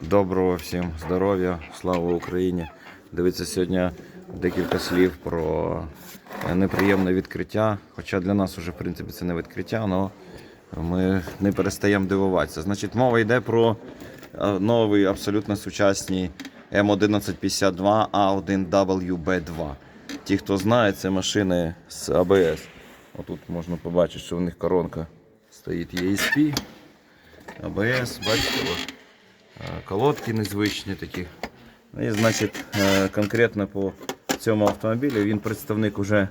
Доброго всім здоров'я, слава Україні. Дивіться сьогодні декілька слів про е, неприємне відкриття. Хоча для нас вже в принципі це не відкриття, але ми не перестаємо дивуватися. Значить, мова йде про е, новий абсолютно сучасний М1152 А1WB2. Ті, хто знає, це машини з АБС. Отут можна побачити, що в них коронка стоїть ESP. АБС, бачите, колодки незвичні такі. Ну, І, значить, е, конкретно по цьому автомобілю він представник уже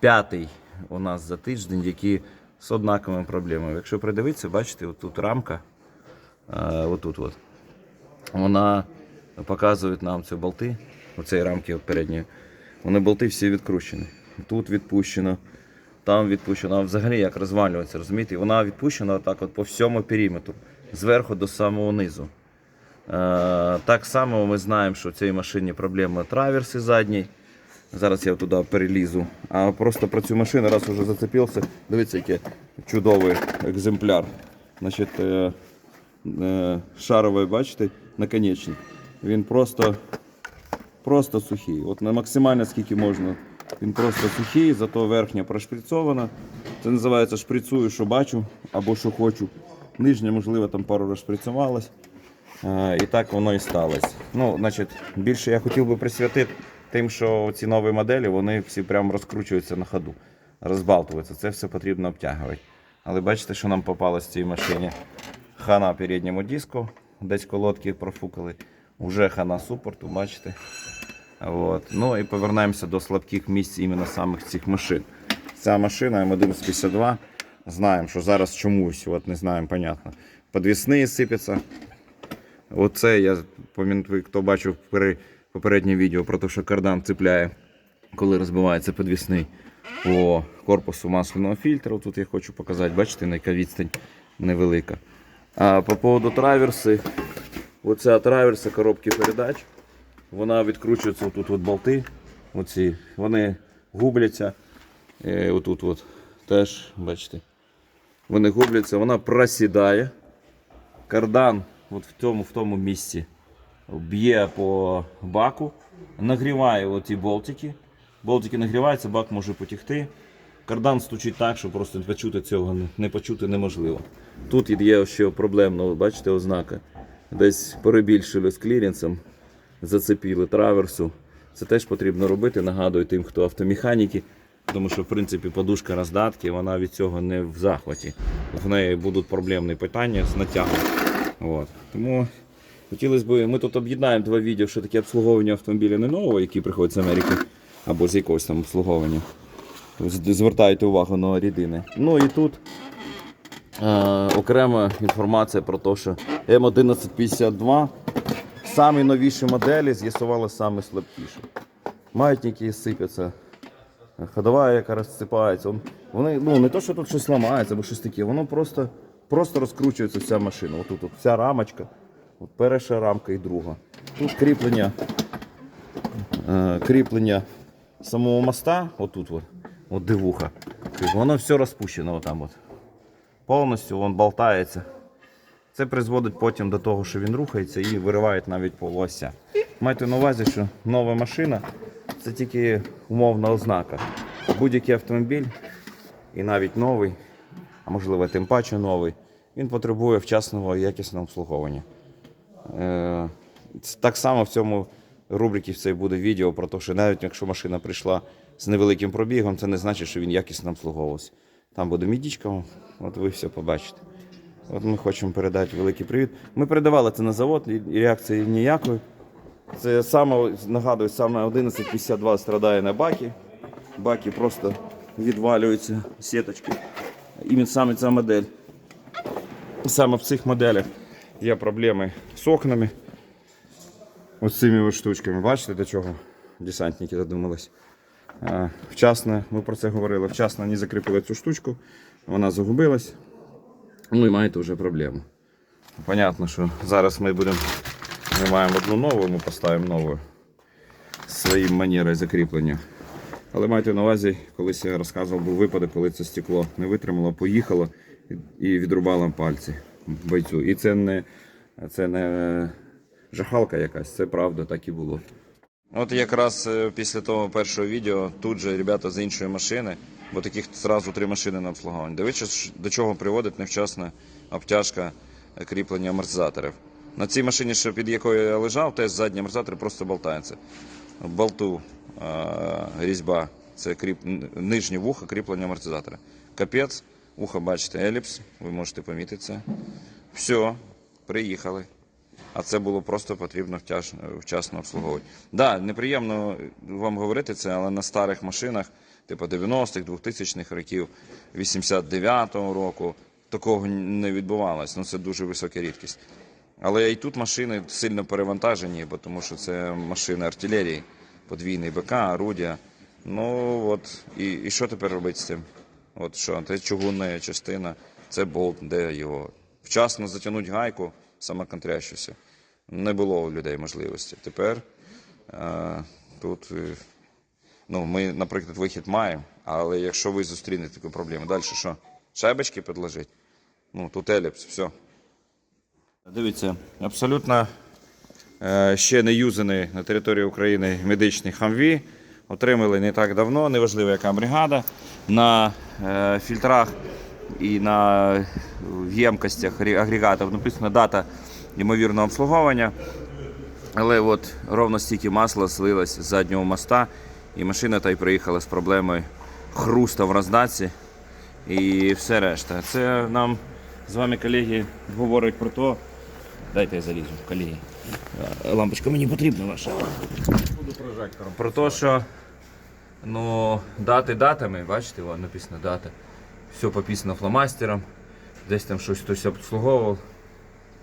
п'ятий у нас за тиждень, який з однаковими проблемами. Якщо придивитися, бачите, отут рамка, е, отут от. Вона показує нам ці болти, оцей рамки передньої. Вони болти всі відкручені. Тут відпущено, там відпущено. А взагалі як розвалюється, розумієте? Вона відпущена отак от по всьому периметру, зверху до самого низу. Е, так само ми знаємо, що в цій машині проблема траверси задній. Зараз я туди перелізу. А просто про цю машину, раз уже зацепився, дивіться, який чудовий екземпляр. Значить, е, е, шаровий, бачите, наконечник. Він просто, просто сухий. От на максимально скільки можна. Він просто сухий, зато верхня прошприцована. Це називається шприцую, що бачу або що хочу. Нижня, можливо, там пару розшприцювалась. Е, І так воно і сталося. Ну, значить, більше я хотів би присвятити тим, що ці нові моделі вони всі прямо розкручуються на ходу, розбалтуються. Це все потрібно обтягувати. Але бачите, що нам попалось в цій машині? Хана передньому диску, десь колодки профукали. Уже хана супорту, бачите. От. Ну і повернемося до слабких місць іменно самих цих машин. Ця машина М1152. Знаємо, що зараз чомусь, от не знаємо, понятно. Подвісні сипляться. Оце я пам'ятаю, хто бачив пере- попереднє відео про те, що кардан цепляє, коли розбивається підвісний по корпусу масляного фільтра. Тут я хочу показати, бачите, яка відстань невелика. А по поводу траверси, оця траверса коробки передач, вона відкручується отут от болти. Оці, вони губляться. Е, отут от теж, бачите, вони губляться, вона просідає кардан от в тому, в тому місці б'є по баку, нагріває оці болтики. Болтики нагріваються, бак може потягти. Кардан стучить так, що просто почути цього не- почути неможливо. Тут є ще проблемна, бачите, ознака. Десь перебільшили з кліренсом, зацепили траверсу. Це теж потрібно робити. Нагадую тим, хто автомеханіки, тому що в принципі подушка роздатки, вона від цього не в захваті. В неї будуть проблемні питання з натягом. От. Тому хотілося б, ми тут об'єднаємо два відео, що таке обслуговування автомобіля не нового, який приходить з Америки, або з якогось там обслуговування. Звертайте увагу на рідини. Ну і тут е, окрема інформація про те, що М1152 самі новіші моделі з'ясували саме слабкіші. Маятники сипляться, ходова, яка розсипається. Вони, ну, не то, що тут щось ламається або щось таке, воно просто, просто розкручується вся машина. Отут от вся рамочка, от перша рамка і друга. Тут кріплення, е, кріплення самого моста, отут от, от дивуха. Воно все розпущено отам от. Повністю він болтається. Це призводить потім до того, що він рухається і вириває навіть полосся. Майте на увазі, що нова машина це тільки умовна ознака. Будь-який автомобіль, і навіть новий, а можливо тим паче новий, він потребує вчасного якісного обслуговування. Е, Так само в цьому рубриці цій буде відео про те, що навіть якщо машина прийшла з невеликим пробігом, це не значить, що він якісно обслуговувався. Там буде мідічка, от ви все побачите. От ми хочемо передати великий привіт. Ми передавали це на завод, і реакції ніякої. Це саме, нагадую, саме 1152 страдає на бакі. Баки просто відвалюються сіточки. Іменно саме ця модель. Саме в цих моделях є проблеми з окнами. Ось цими штучками. Бачите, до чого десантники додумались? Вчасно, ми про це говорили, вчасно не закріпили цю штучку, вона загубилась. Ну і маєте вже проблему. Понятно, що зараз ми будемо. Ми маємо одну нову, ми поставимо нову з своїм манерою закріплення. Але майте на увазі, колись я розказував, був випадок, коли це стекло не витримало, поїхало і- відрубало пальці бойцю. І це не, це не жахалка якась, це правда, так і було. От якраз е, після того першого відео тут же ребята з іншої машини, бо таких зразу три машини на обслуговування. Дивіться, до чого приводить невчасна обтяжка е, кріплення амортизаторів. На цій машині, що під якою я лежав, теж задні амортизатори просто болтаються. Болту різьба, це кріп... нижнє вухо кріплення амортизатора. Капець, вухо бачите, еліпс, ви можете помітити це. Все, приїхали. А це було просто потрібно втяж, вчасно обслуговувати. Да, неприємно вам говорити це, але на старих машинах, типу 90-х, 2000-х років, 89-го року, такого не відбувалось. Ну це дуже висока рідкість. Але і тут машини сильно перевантажені, бо тому що це машини артилерії, подвійний БК, орудія. Ну от, і, і що тепер робити з цим? От що, це чугунна частина, це болт, де його. Вчасно затягнути гайку, саме контрящуся. Не було у людей можливості. Тепер е, тут, е, ну, ми, наприклад, вихід маємо, але якщо ви зустрінете таку проблему, далі що? Шайбочки підложити? Ну, тут еліпс, все. Дивіться, абсолютно е, ще не юзаний на території України медичний хамві. Отримали не так давно, неважливо яка бригада. На е, фільтрах і на в ємкостях агрегатів написана дата ймовірного обслуговування. Але от ровно стільки масла слилось з заднього моста, і машина та й приїхала з проблемою хруста в роздатці і все решта. Це нам з вами, колеги, говорить про те. Дайте я залізу, колеги. Лампочка мені потрібна ваша. Буду прожектором. Про те, що ну, дати датами, бачите, вон написано дата. Все пописано фломастером, десь там щось хтось обслуговував.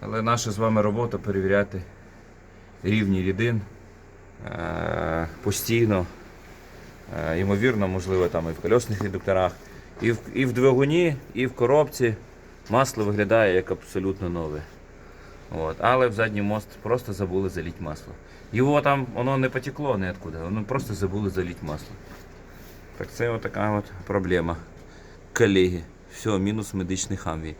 Але наша з вами робота перевіряти рівні рідин е, постійно. Е, Ймовірно, можливо, там і в колесних редукторах, і в, і в двигуні, і в коробці масло виглядає як абсолютно нове. От. Але в задній мост просто забули залити масло. Його там воно не потекло ніоткуди, воно просто забули залити масло. Так це отака от проблема. Колеги, все, мінус медичний хамві.